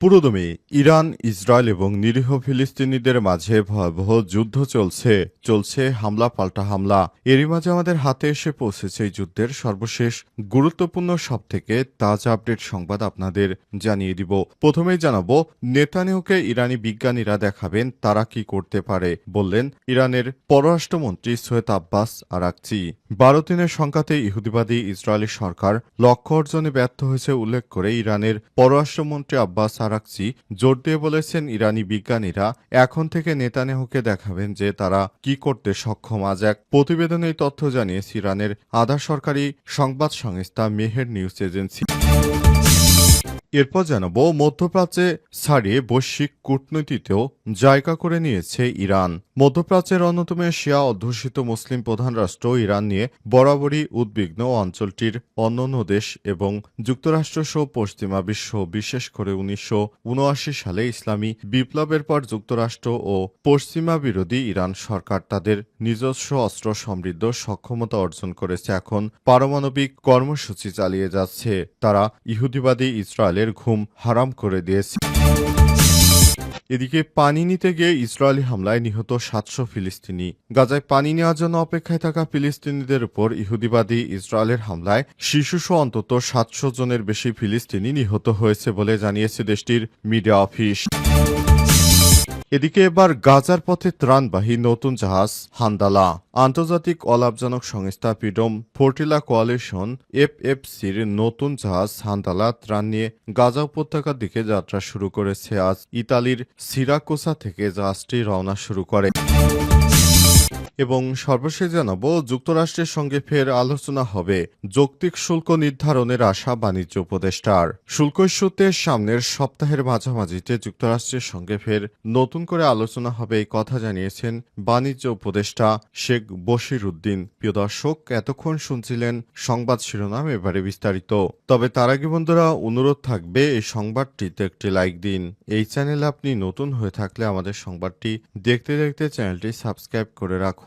পুরোদমে Iran, Israel এবং নিরীহ ফিলিস্তিনিদের মাঝে ভয়াবহ যুদ্ধ চলছে চলছে হামলা পাল্টা হামলা। এরই মাঝে আমাদের হাতে এসে পৌঁছেছে এই যুদ্ধের সর্বশেষ গুরুত্বপূর্ণ সব থেকে তাজা আপডেট সংবাদ আপনাদের জানিয়ে দিব। প্রথমেই জানাব, নেতানিয়াহুকে ইরানি বিজ্ঞানীরা দেখাবেন তারা কি করতে পারে বললেন ইরানের পররাষ্ট্রমন্ত্রী সৈয়দ আব্বাস আরাকচি। বারো দিনের সংখ্যাতে ইহুদিবাদী ইসরায়েলি সরকার লক্ষ্য অর্জনে ব্যর্থ হয়েছে উল্লেখ করে ইরানের পররাষ্ট্রমন্ত্রী আব্বাস আরাকচি জোর দিয়ে বলেছেন, ইরানি বিজ্ঞানীরা এখন থেকে নেতানেহুকে দেখাবেন যে তারা কি করতে সক্ষম। আজ এক প্রতিবেদনে তথ্য জানিয়েছে ইরানের আধা সরকারি সংবাদ সংস্থা মেহের নিউজ এজেন্সি। এরপর জানাব, মধ্যপ্রাচ্যে ছাড়িয়ে বৈশ্বিক কূটনীতিতেও জায়গা করে নিয়েছে ইরান। মধ্যপ্রাচ্যের অন্যতম এশিয়া অধ্যুষিত মুসলিম প্রধান রাষ্ট্র ইরান নিয়ে বরাবরই উদ্বিগ্ন অঞ্চলটির অন্যান্য দেশ এবং যুক্তরাষ্ট্র সহ পশ্চিমা বিশ্ব, বিশেষ করে উনিশশো উনআশি সালে ইসলামী বিপ্লবের পর যুক্তরাষ্ট্র ও পশ্চিমা বিরোধী ইরান সরকার তাদের নিজস্ব অস্ত্র সমৃদ্ধ সক্ষমতা অর্জন করেছে। এখন পারমাণবিক কর্মসূচি চালিয়ে যাচ্ছে। তারা ইহুদিবাদী ইসরায়েলের ঘুম হারাম করে দিয়েছে। এদিকে পানি নিতে গিয়ে ইসরায়েলি হামলায় নিহত সাতশো ফিলিস্তিনি। গাজায় পানি নেওয়ার জন্য অপেক্ষায় থাকা ফিলিস্তিনিদের উপর ইহুদিবাদী ইসরায়েলের হামলায় শিশুসহ অন্তত সাতশো জনের বেশি ফিলিস্তিনি নিহত হয়েছে বলে জানিয়েছে দেশটির মিডিয়া অফিস। এদিকে এবার গাজার পথে ত্রাণবাহী নতুন জাহাজ হান্দালা। আন্তর্জাতিক অলাভজনক সংস্থা পিডম ফোর্টিলা কোয়ালিশন এফএফসির নতুন জাহাজ হান্দালা ত্রাণ নিয়ে গাজা উপত্যকার দিকে যাত্রা শুরু করেছে। আজ ইতালির সিরাকোসা থেকে জাহাজটি রওনা শুরু করে। এবং সর্বশেষ জানাব, যুক্তরাষ্ট্রের সঙ্গে ফের আলোচনা হবে যৌক্তিক শুল্ক নির্ধারণের আশা বাণিজ্য উপদেষ্টার। শুল্ক ইস্যুতে সামনের সপ্তাহের মাঝামাঝিতে যুক্তরাষ্ট্রের সঙ্গে ফের নতুন করে আলোচনা হবে এই কথা জানিয়েছেন বাণিজ্য উপদেষ্টা শেখ বশির উদ্দিন। প্রিয় দর্শক, এতক্ষণ শুনছিলেন সংবাদ শিরোনাম এবারে বিস্তারিত। তবে তার আগে বন্ধুরা, অনুরোধ থাকবে এই সংবাদটিতে একটি লাইক দিন। এই চ্যানেলে আপনি নতুন হয়ে থাকলে আমাদের সংবাদটি দেখতে দেখতে চ্যানেলটি সাবস্ক্রাইব করে রাখুন।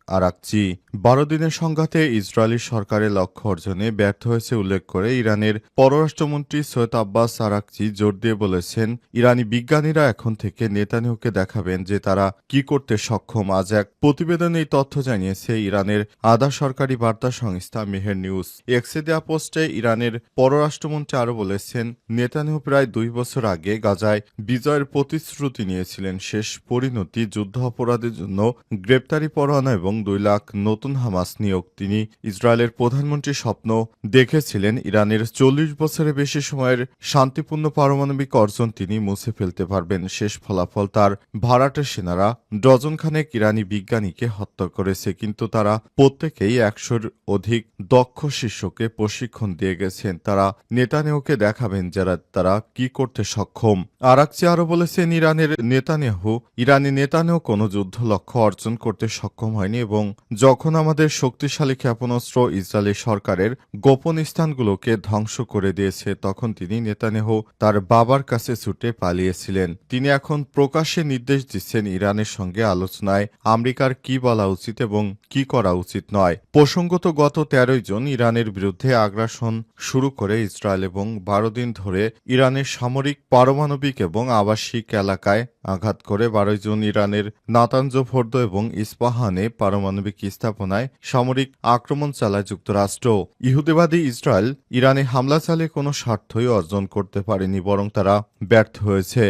আরাকচি বারো দিনের সংঘাতে ইসরায়েলি সরকারের লক্ষ্য অর্জনে ব্যর্থ হয়েছে উল্লেখ করে ইরানের পররাষ্ট্রমন্ত্রী সৈয়দ আব্বাস আরাকচি জোর দিয়ে বলেছেন, ইরানি বিজ্ঞানীরা এখন থেকে নেতানিয়াহুকে দেখাবেন যে তারা কি করতে সক্ষম। আজ এক প্রতিবেদনে এই তথ্য জানিয়েছে ইরানের আধা সরকারি বার্তা সংস্থা মেহের নিউজ। এক্সে দেয়া পোস্টে ইরানের পররাষ্ট্রমন্ত্রী আরও বলেছেন, নেতানিয়াহু প্রায় দুই বছর আগে গাজায় বিজয়ের প্রতিশ্রুতি নিয়েছিলেন। শেষ পরিণতি যুদ্ধ অপরাধের জন্য গ্রেপ্তারি পরোয়ানা এবং দুই লাখ নতুন হামাস নিয়োগ তিনি ইসরায়েলের প্রধানমন্ত্রী স্বপ্ন দেখেছিলেন। ইরানের চল্লিশ বছরের বেশি সময়ের শান্তিপূর্ণ পারমাণবিক অর্জন তিনি মুছে ফেলতে পারবেন। শেষ ফলাফল তার ভাড়াটে সেনারা ডজন খানেক ইরানি বিজ্ঞানীকে হত্যা করেছে, কিন্তু তারা প্রত্যেকেই একশোর অধিক দক্ষ শিষ্যকে প্রশিক্ষণ দিয়ে গেছেন। তারা নেতানিয়াহুকে দেখাবেন যারা তারা কি করতে সক্ষম। আরাকচি আরও বলেছেন, ইরানের নেতানিয়াহু, ইরানি নেতানিয়াহু কোনো যুদ্ধ লক্ষ্য অর্জন করতে সক্ষম হয়নি এবং যখন আমাদের শক্তিশালী ক্ষেপণাস্ত্র ইসরায়েলি সরকারের গোপন স্থানগুলোকে ধ্বংস করে দিয়েছে, তখন তিনি নেতানিয়াহু তার বাবার কাছে ছুটে পালিয়েছিলেন। তিনি এখন প্রকাশ্যে নির্দেশ দিচ্ছেন ইরানের সঙ্গে আলোচনায় আমেরিকার কি বলা উচিত এবং কি করা উচিত নয়। প্রসঙ্গত, গত তেরোই জন ইরানের বিরুদ্ধে আগ্রাসন শুরু করে ইসরায়েল এবং বারো দিন ধরে ইরানের সামরিক, পারমাণবিক এবং আবাসিক এলাকায় আঘাত করে। বারোই জন ইরানের নাতাঞ্জফোর্দ এবং ইস্পাহানে পারমাণবিক স্থাপনায় সামরিক আক্রমণ চালায় যুক্তরাষ্ট্র। ইহুদিবাদী ইসরায়েল ইরানে হামলা চালে কোনো স্বার্থই অর্জন করতে পারেনি, বরং তারা ব্যর্থ হয়েছে।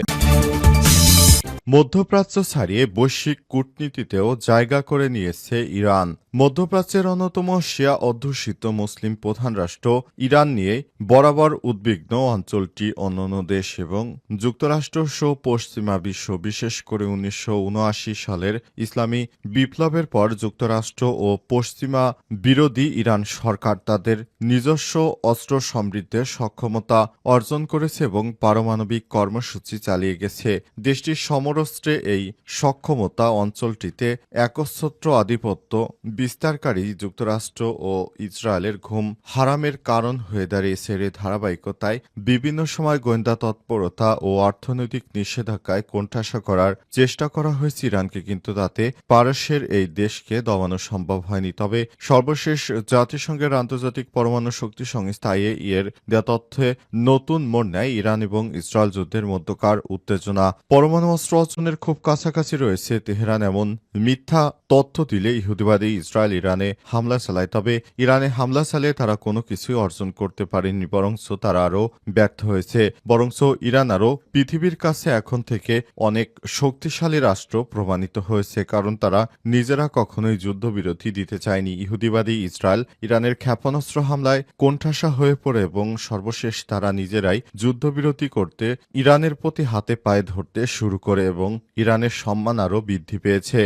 মধ্যপ্রাচ্য ছাড়িয়ে বৈশ্বিক কূটনীতিতেও জায়গা করে নিয়েছে ইরান। মধ্যপ্রাচ্যের অন্যতম শিয়া অধ্যুষিত মুসলিম প্রধান রাষ্ট্র ইরান নিয়ে বরাবর উদ্বিগ্ন অঞ্চলটি অন্যান্য দেশ এবং যুক্তরাষ্ট্র সহ পশ্চিমা বিশ্ব, বিশেষ করে উনিশশো উনআশি সালের ইসলামী বিপ্লবের পর যুক্তরাষ্ট্র ও পশ্চিমা বিরোধী ইরান সরকার তাদের নিজস্ব অস্ত্র সমৃদ্ধের সক্ষমতা অর্জন করেছে এবং পারমাণবিক কর্মসূচি চালিয়ে গেছে। দেশটির সমরস্ত্রে এই সক্ষমতা অঞ্চলটিতে একচ্ছত্র আধিপত্য বিস্তারকারী যুক্তরাষ্ট্র ও ইসরায়েলের ঘুম হারামের কারণ হয়ে দাঁড়িয়েছে এর ধারাবাহিকতায়। বিভিন্ন সময় গোয়েন্দা তৎপরতা ও অর্থনৈতিক নিষেধাজ্ঞায় কোণঠাসা করার চেষ্টা করা হয়েছে ইরানকে, কিন্তু তাতে পারস্যের এই দেশকে দমানো সম্ভব হয়নি। তবে সর্বশেষ জাতিসংঘের আন্তর্জাতিক পরমাণু শক্তি সংস্থা এর দেয়া তথ্যে নতুন মোড় নেয় ইরান এবং ইসরায়েল যুদ্ধের মধ্যকার উত্তেজনা। পরমাণু অস্ত্র অর্জনের খুব কাছাকাছি রয়েছে তেহরান, এমন মিথ্যা তথ্য দিলে ইহুদিবাদী ইসরায়েল ইরানে হামলা চালায়। তবে ইরানে হামলা চালিয়ে তারা কোনো কিছুই অর্জন করতে পারেনি, বরংস তারা আরও ব্যর্থ হয়েছে। বরংস ইরান আরও পৃথিবীর কাছে এখন থেকে অনেক শক্তিশালী রাষ্ট্র প্রমাণিত হয়েছে, কারণ তারা নিজেরা কখনোই যুদ্ধবিরতি দিতে চায়নি। ইহুদিবাদী ইসরায়েল ইরানের ক্ষেপণাস্ত্র হামলায় কোণঠাসা হয়ে পড়ে এবং সর্বশেষ তারা নিজেরাই যুদ্ধবিরতি করতে ইরানের প্রতি হাতে পায়ে ধরতে শুরু করে এবং ইরানের সম্মান আরও বৃদ্ধি পেয়েছে।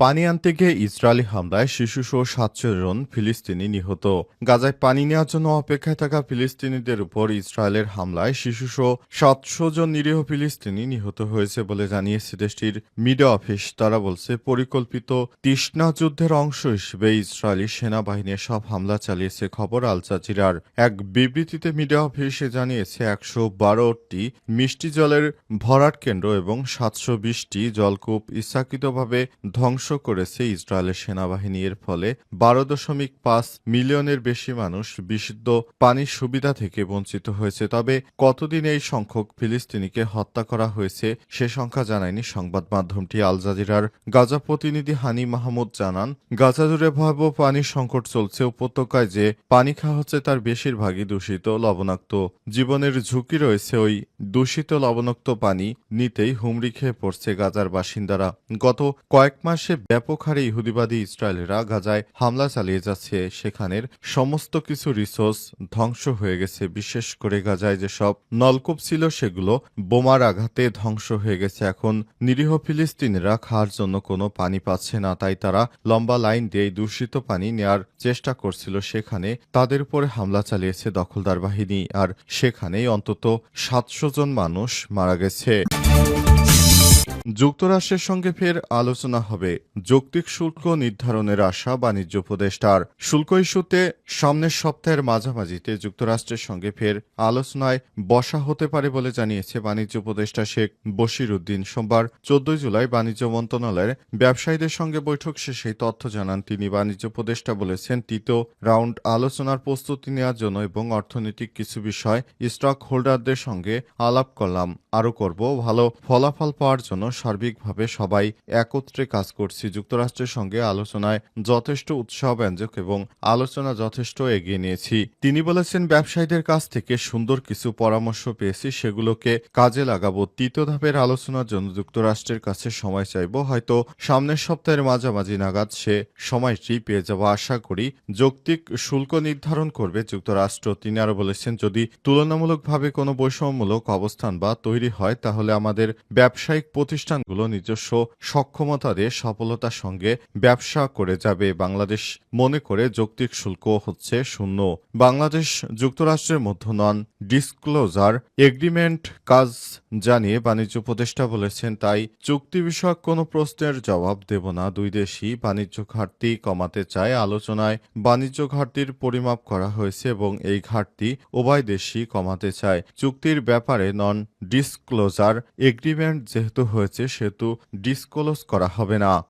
পানি আনতে গিয়ে ইসরায়েলি হামলায় শিশুসহ সাতশো জন ফিলিস্তিনি নিহত। গাজায় পানি নেওয়ার জন্য অপেক্ষায় থাকা ফিলিস্তিনিদের উপর ইসরায়েলের হামলায় শিশুসহ সাতশো জন নিরীহ ফিলিস্তিনি নিহত হয়েছে বলে জানিয়েছে দেশটির মিডিয়া অফিস। তারা বলছে, পরিকল্পিত তৃষ্ণা যুদ্ধের অংশ হিসেবে ইসরায়েলি সেনাবাহিনী সব হামলা চালিয়েছে খবর আল জাজিরার। এক বিবৃতিতে মিডিয়া অফিসে জানিয়েছে, একশো বারোটি মিষ্টি জলের ভরাট কেন্দ্র এবং সাতশো বিশটি জলকূপ ইচ্ছাকৃতভাবে ধ্বংস করেছে ইসরায়েলের সেনাবাহিনী। এর ফলে বারো দশমিক পাঁচ মিলিয়নের বেশি মানুষ বিশুদ্ধ পানির সুবিধা থেকে বঞ্চিত হয়েছে। তবে কতদিন এই সংখ্যক ফিলিস্তিনিকে হত্যা করা হয়েছে সে সংখ্যা জানায়নি সংবাদ মাধ্যমটি। আল জাজিরার গাজা প্রতিনিধি হানি মাহমুদ জানান, গাজা জুড়ে ভয়াবহ পানির সংকট চলছে। উপত্যকায় যে পানি খাওয়া হচ্ছে তার বেশিরভাগই দূষিত, লবণাক্ত। জীবনের ঝুঁকি রয়েছে ওই দূষিত, লবণাক্ত পানি নিতেই হুমড়ি খেয়ে পড়ছে গাজার বাসিন্দারা। গত কয়েক মাসে ব্যাপক হারে ইহুদিবাদী ইসরায়েলেরা গাজায় হামলা চালিয়ে যাচ্ছে। সেখানের সমস্ত কিছু রিসোর্স ধ্বংস হয়ে গেছে। বিশেষ করে গাজায় যেসব নলকূপ ছিল, সেগুলো বোমার আঘাতে ধ্বংস হয়ে গেছে। এখন নিরীহ ফিলিস্তিনিরা খাওয়ার জন্য কোনো পানি পাচ্ছে না। তাই তারা লম্বা লাইন দিয়ে দূষিত পানি নেয়ার চেষ্টা করছিল। সেখানে তাদের উপরে হামলা চালিয়েছে দখলদার বাহিনী। আর সেখানেই অন্তত সাতশো জন মানুষ মারা গেছে। যুক্তরাষ্ট্রের সঙ্গে ফের আলোচনা হবে। যৌক্তিক শুল্ক নির্ধারণের আশা বাণিজ্য উপদেষ্টার। শুল্ক ইস্যুতে সামনের সপ্তাহের মাঝামাঝিতে যুক্তরাষ্ট্রের সঙ্গে ফের আলোচনায় বসা হতে পারে বলে জানিয়েছে বাণিজ্য উপদেষ্টা শেখ বশির উদ্দিন। সোমবার চোদ্দই জুলাই বাণিজ্য মন্ত্রণালয়ের ব্যবসায়ীদের সঙ্গে বৈঠক শেষে তথ্য জানান তিনি। বাণিজ্য উপদেষ্টা বলেছেন, তৃতীয় রাউন্ড আলোচনার প্রস্তুতি নেওয়ার জন্য এবং অর্থনৈতিক কিছু বিষয় স্টক হোল্ডারদের সঙ্গে আলাপ করলাম, আরও করব। ভালো ফলাফল পাওয়ার জন্য সার্বিকভাবে সবাই একত্রে কাজ করছি। যুক্তরাষ্ট্রের সঙ্গে আলোচনায় যথেষ্ট উৎসাহ ব্যঞ্জক এবং আলোচনা যথেষ্ট এগিয়ে নিয়েছি। তিনি বলেছেন, ব্যবসায়ীদের কাছ থেকে সুন্দর কিছু পরামর্শ পেয়েছি, সেগুলোকে কাজে লাগাবো। তৃতীয় ধাপের আলোচনার জন্য যুক্তরাষ্ট্রের কাছে সময় চাইব। হয়তো সামনের সপ্তাহের মাঝামাঝি নাগাদ সে সময়টি পেয়ে যাব। আশা করি যৌক্তিক শুল্ক নির্ধারণ করবে যুক্তরাষ্ট্র। তিনি আরও বলেছেন, যদি তুলনামূলকভাবে কোনো বৈষম্যমূলক অবস্থান বা তৈরি হয়, তাহলে আমাদের ব্যবসায়িক প্রতিষ্ঠানগুলো নিজস্ব সক্ষমতা দিয়ে সফলতার সঙ্গে ব্যবসা করে যাবে। বাংলাদেশ মনে করে যৌক্তিক শুল্ক হচ্ছে শূন্য। বাংলাদেশ যুক্তরাষ্ট্রের মধ্য নন ডিসক্লোজার এগ্রিমেন্ট কাজ জানিয়ে বাণিজ্য উপদেষ্টা বলেছেন, তাই চুক্তি বিষয়ক কোনো প্রশ্নের জবাব দেব না। দুই দেশই বাণিজ্য ঘাটতি কমাতে চায়। আলোচনায় বাণিজ্য ঘাটতির পরিমাপ করা হয়েছে এবং এই ঘাটতি উভয় দেশই কমাতে চায়। চুক্তির ব্যাপারে নন ডিসক্লোজার এগ্রিমেন্ট যেহেতু হয়েছে সেহেতু ডিসক্লোজ করা হবে না।